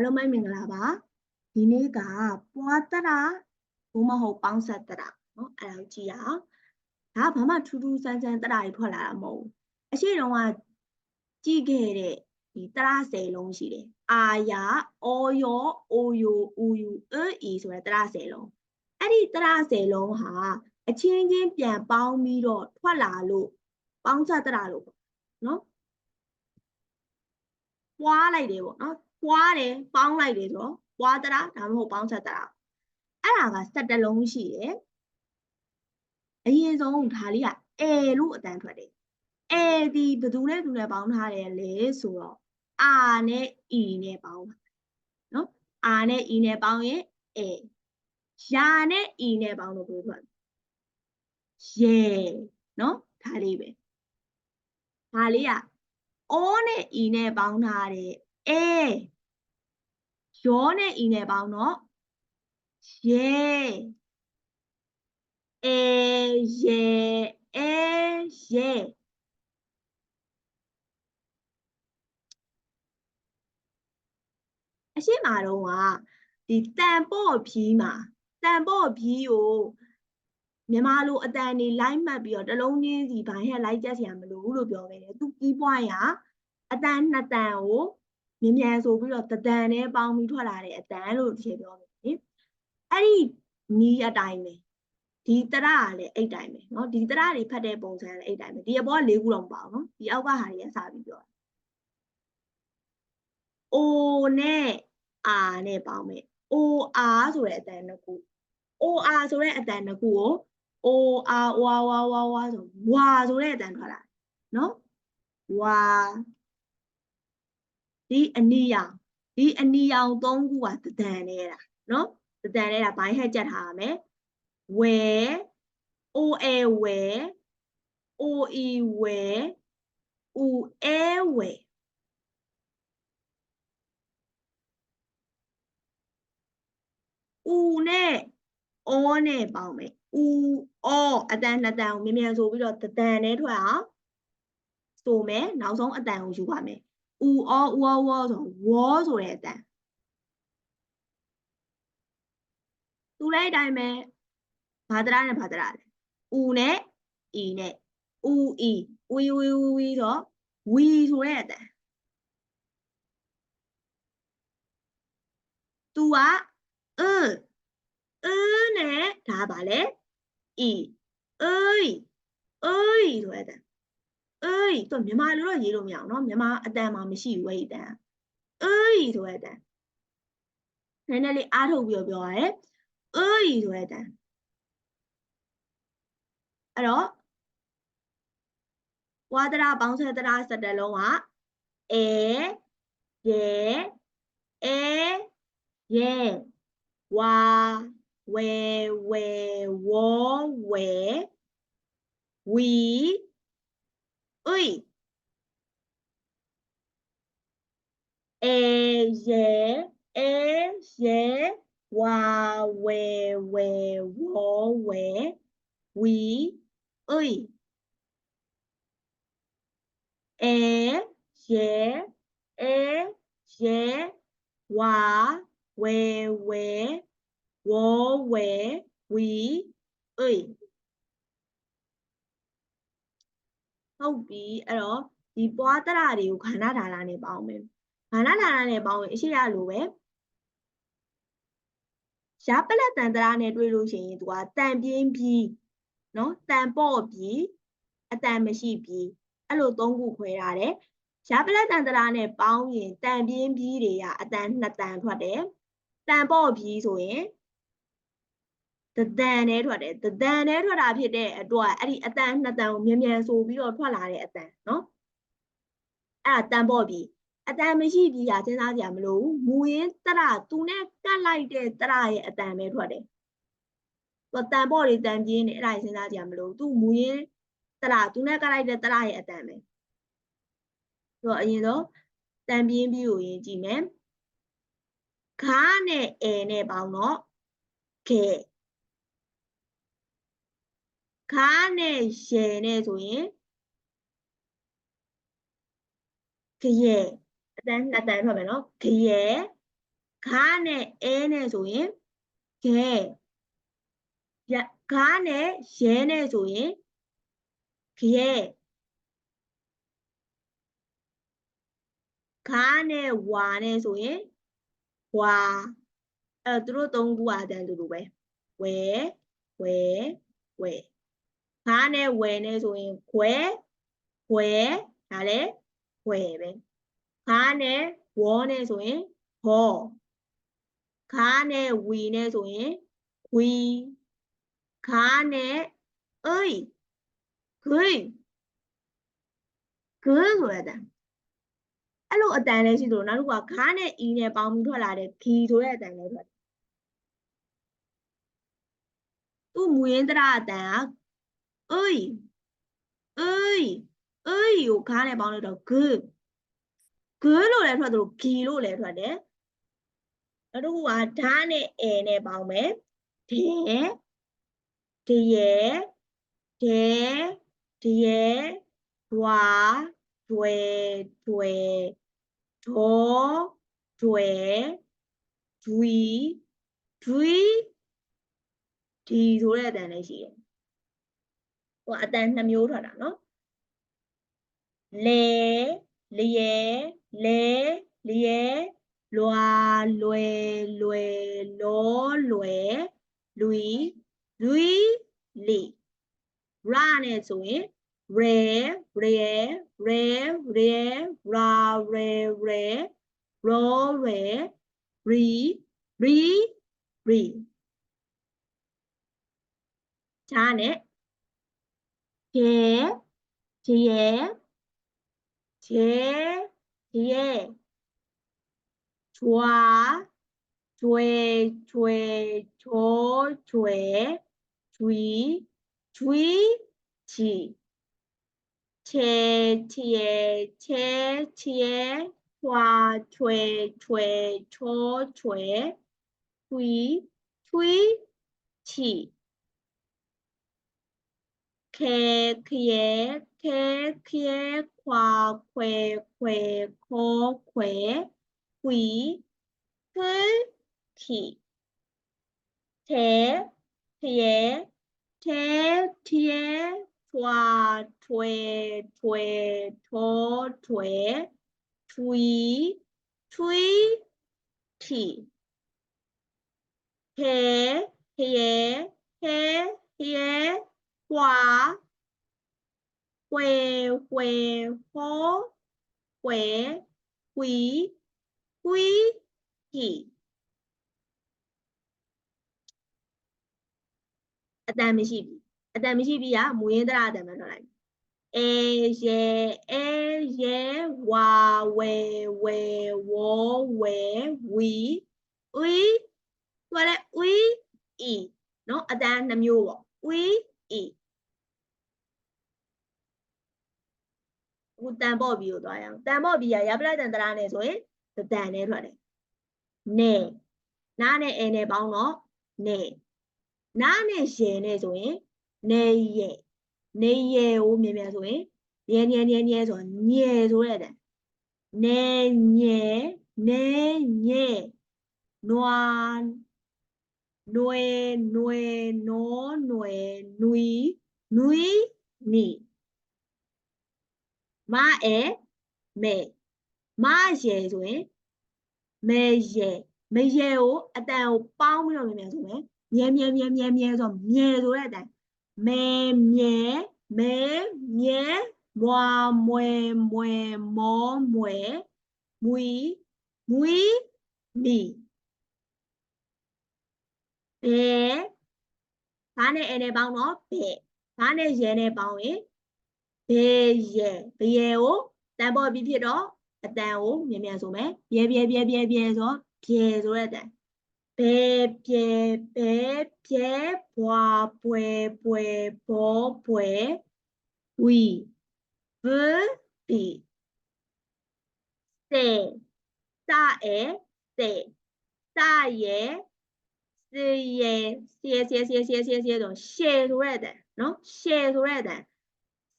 အလုံးမိုက်မင်္ဂလာပါဒီနေ့ကပွားတရဘုမဟုတ်ပေါင်းဆက်တရနော်အဲ့ဒါကိုကြည့်ရအောင်ဒါဘာမှထူးထူးဆန်းဆန်းတရတွေထွက်လာတာမဟုတ်ဘူးအရှိတုန်းကကြည့်ခဲ့တဲ့ဒီတရဆယ်လုံးရှိတယ်အာယာအောယောအိုယိုအူယူအေဆိုတဲ့တရဆယ်လုံးအဲ့ဒီတရဆယ်လုံးဟာအချင်းချင်းပြန်ပေါင်းပြီးတော့ထွက်လာလို့ပေါင်းဆက်တရလို့ပေါ့နော်ပွားလိုက်တယ်ပေါ့နော် ပွားတယ်ပေါင်းလိုက်တယ်ဆိုတော့ပွားတရာဒါမှမဟုတ်ပေါင်းဆက်တရာအဲ့ဒါက17လုံးရှိတယ်အရင်ဆုံးဒါလေးကအဲလို့အတန်ထွက်တယ်အဲဒီဘယ်သူနဲ့သူနဲ့ပေါင်းထားတယ်လဲဆိုတော့အာနဲ့အီနဲ့ပေါင်းတာနော်အာနဲ့အီနဲ့ပေါင်းရင်အဲယာနဲ့အီနဲ့ပေါင်းလို့ဘယ်လိုထွက်ရဲနော်ဒါလေးပဲဒါလေးကအောနဲ့အီနဲ့ပေါင်းထားတ ယ်အဲရောနဲ့အီနဲ့ပေါင်းတော့ရဲအဲရဲအဲရဲအရှိမတော့ကဒီတန်ပေါ့ဖြီးမှာတန်ပေါ့ဖြီးကိုမြန်မာလိုအတန်နေလိုက်မှတ်ပြီးတော့တလုံးချင်းစီဘိုင်းဟက်လိုက်ကြက်စရာမလိုဘူးလို့ပြောခဲ့တယ်သူပြီးပွားရအတန်နှစ်တန်ကို မြင်မြန်ဆိုပြီးတော့တတန်နဲ့ပေါင်းပြီးထွက်လာတဲ့အတန်လို့ဒီပြောတယ်နိအဲ့ဒီနီးအတိုင်းပဲဒီတရကလည်းအဲ့တိုင်းပဲเนาะဒီတရတွေဖတ်တဲ့ပုံစံလည်းအဲ့တိုင်းပဲဒီအပေါ်က၄ခုတော့မပါဘူးเนาะဒီအောက်ကဟာတွေကစပြီးပြောအိုနဲ့အာနဲ့ပေါင်းမယ်အိုအာဆိုတဲ့အတန်နှစ်ခုအိုအာဆိုတဲ့အတန်နှစ်ခုကိုအိုအာဝါဝါဝါဝါဆိုဝါဆိုတဲ့အတန်ထွက်လာเนาะဝါ ဒီအနီရောင်ဒီအနီရောင်သုံးခုကတဒံနေတာနော်တဒံနေတာဘိုင်းဟက်ကြက်ထားရမယ်ဝဲ OA ဝဲ OE ဝဲ UE ဝဲဦးနဲ့အောနဲ့ပေါင်းမယ်ဦးအောအတန်နှစ်တန်ကိုမြင်မြန်ဆိုပြီးတော့တတန်နဲ့ထွက်အောင်ဆိုမယ်နောက်ဆုံးအတန်ကိုယူပါမယ် 우어 우어 우어죠. 워 소리에 대. 또래 다, 에, 바드라는 바드라. 우네 이네 우이 우이 우이 우이죠. 우이 소리에 대. 또와 으 은에 다 말해 이 으이 으이 소, 에, 대. အေးသူမြန်မာလိုတော့ရေးလို့မရအောင်နော်မြန်မာအတန်မှမရှိဘူးဝိတ်အတန်အေးဆိုတဲ့အတန်နည်းနည်းလေးအားထုတ်ပြီးတော့ပြောရတယ်အေးဆိုတဲ့အတန်အဲ့တော့ဝါဒရာပေါင်းဆက်ဒရာစက်တလုံးကအဲရဲအဲရဲဝါဝဲဝဲဝေါ်ဝဲဝီ ui e dễ e dễ hòa quê quê wo we quý. Ui e dễ e dễ hòa quê quê wo we quý. Ui ဟုတ်ပြီအဲ့တော့ဒီပွားတရတွေကိုခန္ဓာဓာရနဲ့ပေါင်းမယ်ခန္ဓာဓာရနဲ့ပေါင်းရင်အရှိရလိုပဲရပလက်တန်တရနဲ့တွေ့လို့ရှိရင်သူကတန်ပြင်းပြီးနော်တန်ပေါ့ပြီးအတန်မရှိပြီးအဲ့လိုသုံးခုခွဲထားတယ်ရပလက်တန်တရနဲ့ပေါင်းရင်တန်ပြင်းပြီးတွေကအတန်နှစ်တန်ထွက်တယ်တန်ပေါ့ပြီးဆိုရင် တဒန်နဲ့ထွက်တယ်တဒန်နဲ့ထွက်တာဖြစ်တဲ့အတွက်အဲ့ဒီအတန်နှစ်တန်ကိုမြန်မြန်ဆိုပြီးတော့ထွက်လာတဲ့အတန်နော်အဲ့ဒါတန်ပေါ့ပြီအတန်မရှိပြီဟာစဉ်းစားကြရမလို့မူရင်းတရသူနဲ့ကတ်လိုက်တဲ့တရရဲ့အတန်ပဲထွက်တယ်သူတန်ပေါ့တွေတန်ပြင်းနေအဲ့ဒါစဉ်းစားကြရမလို့သူမူရင်းတရသူနဲ့ကတ်လိုက်တဲ့တရရဲ့အတန်ပဲဆိုတော့အရင်ဆုံးတန်ပြင်းပြီးကိုရင်ကြည့်မယ်ခါနဲ့အဲနဲ့ပေါင်းတော့ခဲ carnation의 조일. 그의 나다 하면은 그예 간의 n의 조임 개 간의 셰네 조인 그예 간의 와네 조인 와. 어, 들어 동부 아들 들어 왜왜왜왜? င်ဝါအဲသူတို့သုံးခုအတန်တူတူပဲဝဲဝဲဝဲခါနဲ့ဝဲနဲ့ဆိုရင်ခွဲခွဲဒါလည်းခွဲပဲခါနဲ့ဝေါနဲ့ဆိုရင်ဟောခါနဲ့ဝီနဲ့ဆိုရင်ဝီခါနဲ့အေးခွေခွေဆိုရတဲ့အဲ့လိုအတန်လေးရှိသလိုနောက်တစ်ခုကခါနဲ့အီနဲ့ပေါင်းပြီးထွက်လာတဲ့ခီဆိုတဲ့အတန်လေးထွက်တယ်သူ့မူရင်းတရအတန်က အေးအေးအေးကိုခါနဲ့ပေါင်းလို့တော့ good ဂွလို့လည်းထွက်သလိုဂီလို့လည်းထွက်တယ်နောက်တစ်ခုကဓာနဲ့အဲနဲ့ပေါင်းမယ်ဒေဒေရဲဒေဒေရဲဒွာဒွယ်ဒွယ်ဒေါဒွယ်ဒွီဒွီဒီဆိုတဲ့အတန်လေးရှိတယ် ဟိုအတန်နှစ်မျိုးထွက်တာနော်လေလျက်လဲလျက်လွာလွယ်လွယ်လောလွယ်လူီလူီလီရနဲ့ဆိုရင်ရေရေရေရေရာရေရေရောရေရီရီရီဈာနဲ့ 제, 제에, 제, 제에, 좋아, 조에, 조에, 조, 조에, 주의, 주의, 지. 체, 치에, 체, 치에, 와, 조에, 조에, 조, 조에, 주의, 주의, 지. 개, 그의, 개, 그의, 과, 괴, 괴, 거, 괴, 귀, 흘, 기. 대, 뒤에, 대, 뒤에, 좌, 죄, 죄, 더, 죄, 주의, 티. 개, 개의, 개, ဝဲဝဲဟောဝဲဝီဝီဟီအတန်မရှိပြီအတန်မရှိပြီကမူရင်းတရအတန်ပဲထွက်လိုက်အေရဲအေရဲဝါဝဲဝဲဝေါ်ဝဲဝီဝီဆိုလဲဝီအီနော်အတန်နှမျိုးပေါ့ဝီ အီအခုတန်ပေါ့ဘီကိုသွားရအောင်တန်ပေါ့ဘီကရပလတန်တရာနဲ့ဆိုရင်တတန်နဲ့ထွက်တယ်နေနားနဲ့အဲနဲ့ပေါင်းတော့နေနားနဲ့ရဲနဲ့ဆိုရင်နေရဲနေရဲကိုမြင်မြန်ဆိုရင်ညဲညဲညဲညဲဆိုညဲဆိုရတဲ့နေညဲနေညဲနွား nuôi nuôi nó, nuôi nuôi nuôi nỉ. Ma é mẹ. Ma dè rồi mẹ dè mẹ dè ô à tao bao nhiêu mẹ mẹ rồi mẹ mẹ mẹ mẹ mẹ rồi mẹ rồi đấy mẹ mẹ mẹ mẹ mua mua mua mua mua mui mui nì ဘဲဘာနဲ့အဲနဲ့ပေါင်းတော့ဘဲဘာနဲ့ရဲနဲ့ပေါင်းရင်ဘေရဲဘရဲကိုတန်ပေါ်ပြီးဖြစ်တော့အတန်ကိုမြန်မြန်ဆိုမယ်ပြဲပြဲပြဲပြဲပြဲဆိုပြဲဆိုတဲ့အတန်ဘဲပြဲဘဲပြဲဘွာပွဲပွဲဘောပွဲဝီဘပီစေစာအဲစေစာရဲ 耶耶耶耶耶耶耶耶，都谢出来的，喏，谢出来的，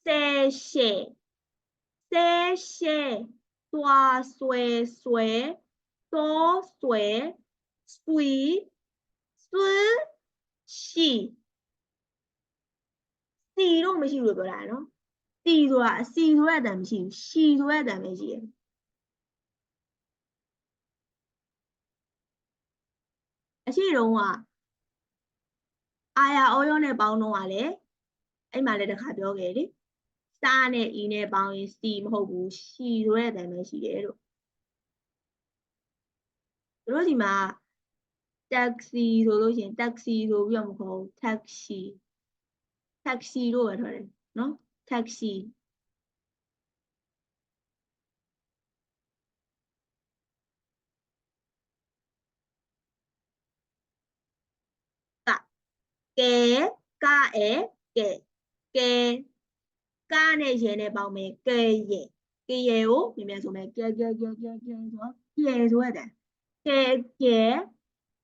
谢谢谢谢，多谢谢，多谢，谢，谢谢，四种没事对不对？喏，四种四种都没事，四种都没事。 အရှိတုံးကအာယာအောရောနဲ့ပေါင်းတော့ကလည်းအဲ့မှာလည်းတစ်ခါပြောခဲ့လေစားနဲ့အီနဲ့ပေါင်းရင်စီမဟုတ်ဘူးရှီဆိုတဲ့အတန်ပဲရှိတယ်လို့တို့ဒီမှာ taxi ဆိုလို့ရှိရင် taxi ဆိုပြီးတော့မခေါ်ဘူး taxi taxi လို့ပဲထားတယ်နော် taxi kể ca é kể kể ca ne gì ne bảo me kể ye kể gì ô thì mình dùng này kể kể kể kể kể rồi kể rồi đấy kể kể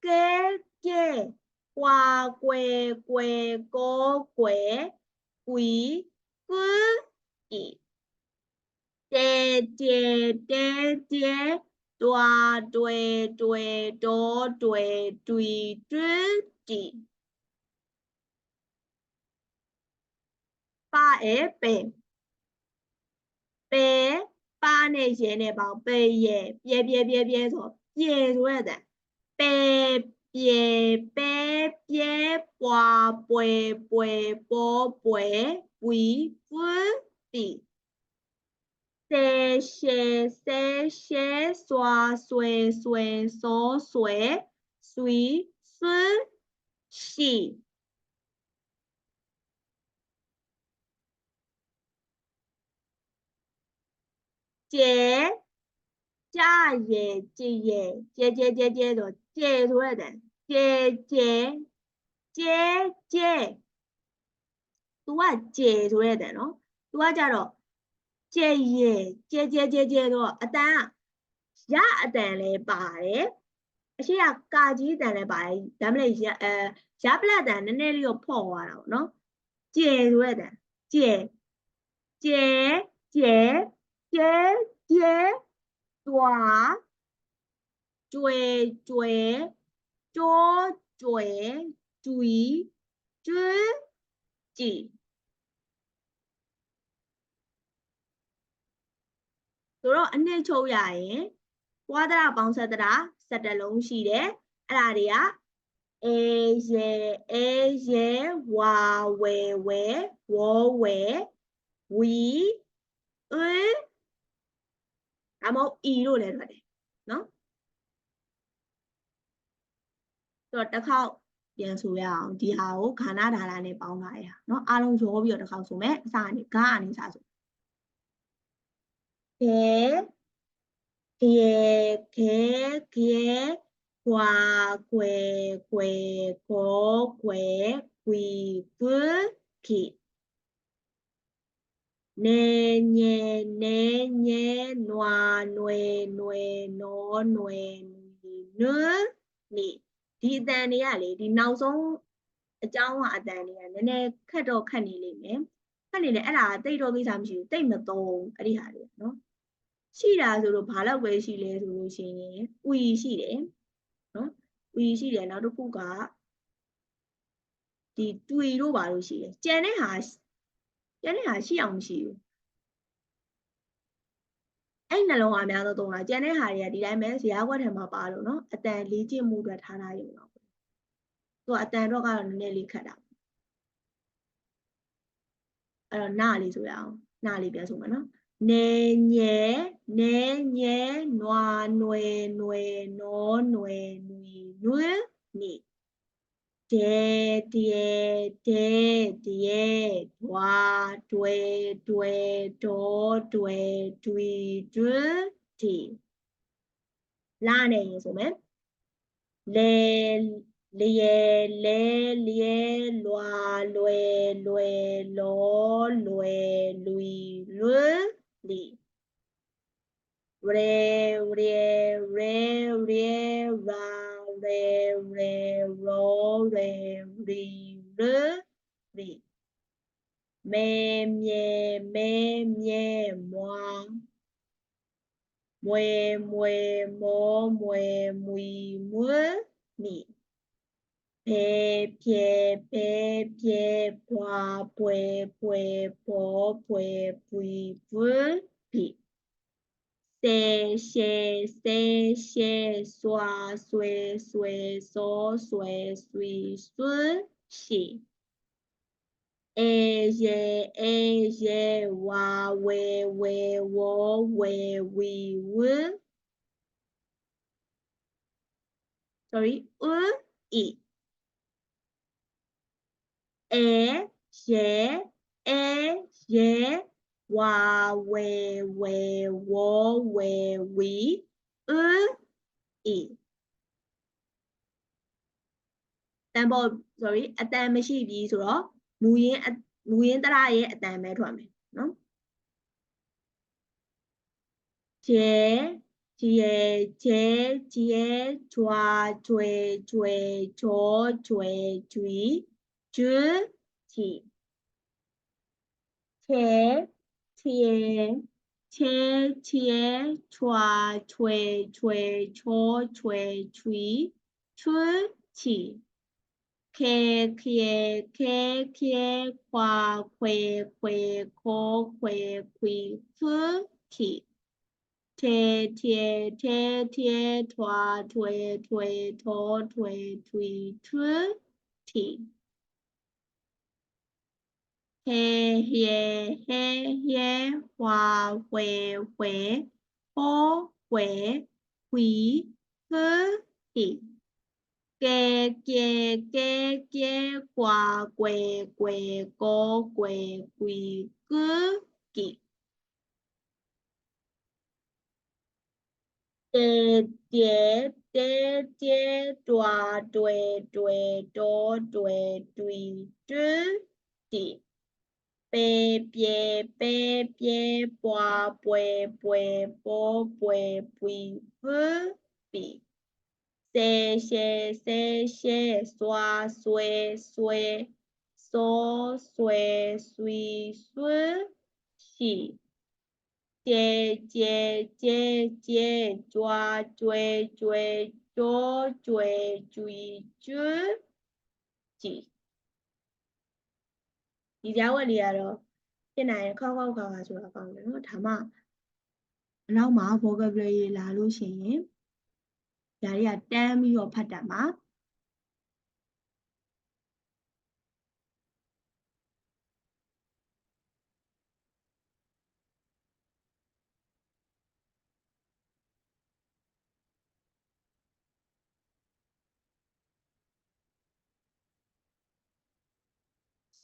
kể kể qua quê quê cô quê quý, cứ gì tê tê tê tê đua đuôi đuôi đô đuôi đuôi chứ chỉ 八诶 e 贝，八那些的宝贝耶别别别别 pa pe ye pe pe pe pe je 贝，谢谢谢 je to we 水水 ကျဲကြရဲကြည်ရဲကျဲကျဲကျဲကျဲဆိုကျဲဆိုရတယ်ကျဲကျဲကျဲကျဲ तू ကကျဲဆိုရတယ်နော် तू ကကြတော့ကျဲရဲကျဲကျဲကျဲကျဲတော့အတန်ကရအတန်လည်းပါတယ်အရှိကကာကြီးအတန်လည်းပါတယ်ဒါမှမဟုတ်ရအဲရပလက်တန်နည်းနည်းလေးတော့ဖော့သွားတာပေါ့နော်ကျဲဆိုရတယ်ကျဲကျဲကျဲ ကျဲကျဲတွာကျွဲကျွဲတောကျွဲတွီကျွကြည်ဆိုတော့အနှစ်ချုပ်ရရင်ဝါဒရာပေါင်းဆက်တရာ17လုံးရှိတယ်အဲ့ဒါတွေကအေရေအေရေဝါဝဲဝဲဝေါ်ဝဲဝီအေ ဒါမှမဟုတ် e လို့လည်းထွက်တယ်နော်ဆိုတော့တစ်ခေါက်ပြန်ဆိုရအောင်ဒီဟာကိုခန္ဓာဓာတ်နဲ့ပေါင်းထားရအောင်နော်အားလုံးရောပြီးတော့တစ်ခေါက်ဆိုမယ်အစကနေဂါအနေစဆိုကဲကဲကဲကဲကွာကွယ်ကွယ်ကောကွယ်ကွီကွခိ နေညေနေညေနွာနွေနွေနောနွေနွနိဒီအတန်တွေကလေဒီနောက်ဆုံးအကြောင်းကအတန်တွေကနည်းနည်းခက်တော့ခက်နေလိမ့်မယ်ခက်နေလေအဲ့ဒါတိတ်တော့ကိစ္စမရှိဘူးတိတ်မသုံးအဲ့ဒီဟာတွေနော်ရှိတာဆိုတော့ဘာလောက်ပဲရှိလဲဆိုလို့ရှိရင်ဦရှိတယ်နော်ဦရှိတယ်နောက်တစ်ခုကဒီတွေ့တို့ပါလို့ရှိတယ်ကြံတဲ့ဟာ ကြံတဲ့ဟာရှိအောင်မရှိဘူးအဲ့နှလုံးအများဆုံးသုံးတာကြံတဲ့ဟာတွေကဒီတိုင်းပဲဇရာခွက်ထဲမှာပါလို့နော်အတန်လေးကျင့်မှုအတွက်ထားထားရုံတော့သူကအတန်တော့ကတော့နည်းနည်းလေးခတ်တာအဲ့တော့နာလေးဆိုရအောင်နာလေးပြန်ဆိုမယ်နော်နေညဲနေညဲနွာနွယ်နွယ်နောနွယ်နွီနွယ်နိ tê tê tê tê hoa, tuê tuê, trô, tuê, truy, trứ tì la này như số mấy? Lê lê lê lê, loa, lê lê, lô, lê, lùi lư lì rê rê ra. re, re, ro, re, ri, re, ri. Me, mie, me, mie, moi. Mue, mue, mo, mue, mui, mue, mi. Pe, pie, pe, pie, pua, pue, pue, po, pue, pui, pue, pi. 谢谢谢谢，刷刷刷刷刷刷刷，谢谢。A J A J W W W W W W U，Sorry，U E A J A J。 วาเวเววอเววีอืออีတန်ပေါ် sorry အတန်မရှိပြီဆိုတော့မူရင်းမူရင်းတရရဲ့အတန်ပဲထွက်မယ်နော်ကျေကျေကျေကျေကြွာကြွေကြွေ 티에 제 티에 좌 죄, 죄, 조, 죄, 주의, 출치 개, 키에, 개, 키에, 과, 괴, 괴, 고, 괴, 귀, 수, 티 제, 티에, 제, 티에, 좌, 죄, 죄, 조, 죄, 주의, 출치 he he he he hòa quệ quệ hô quệ quỷ hứ hỉ kê kê kê kê quả quệ quệ cô quệ quỷ cứ kỵ tê tê tê tê tòa tuệ tuệ tố tuệ tùy trứ tị 别别别别不不不不不不不，谢谢谢谢刷刷刷刷刷刷刷，洗洗洗洗抓抓抓抓抓抓抓，洗。 ဒီကြားဝက်လေးကတော့ဖြစ်နိုင်ရင်ခောက်ခောက်ခါခါဆိုတာကောင်းတယ်နော်ဒါမှအနောက်မှာ vocabulary လာလို့ရှိရင်ဒါတွေကတန်းပြီးတော့ဖတ်တတ်မှာ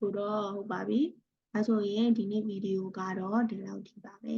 ဆိုတော့ဟုတ်ပါပြီအဲဆိုရင်ဒီနေ့ဗီဒီယိုကတော့ဒီလောက်ထိပါပဲ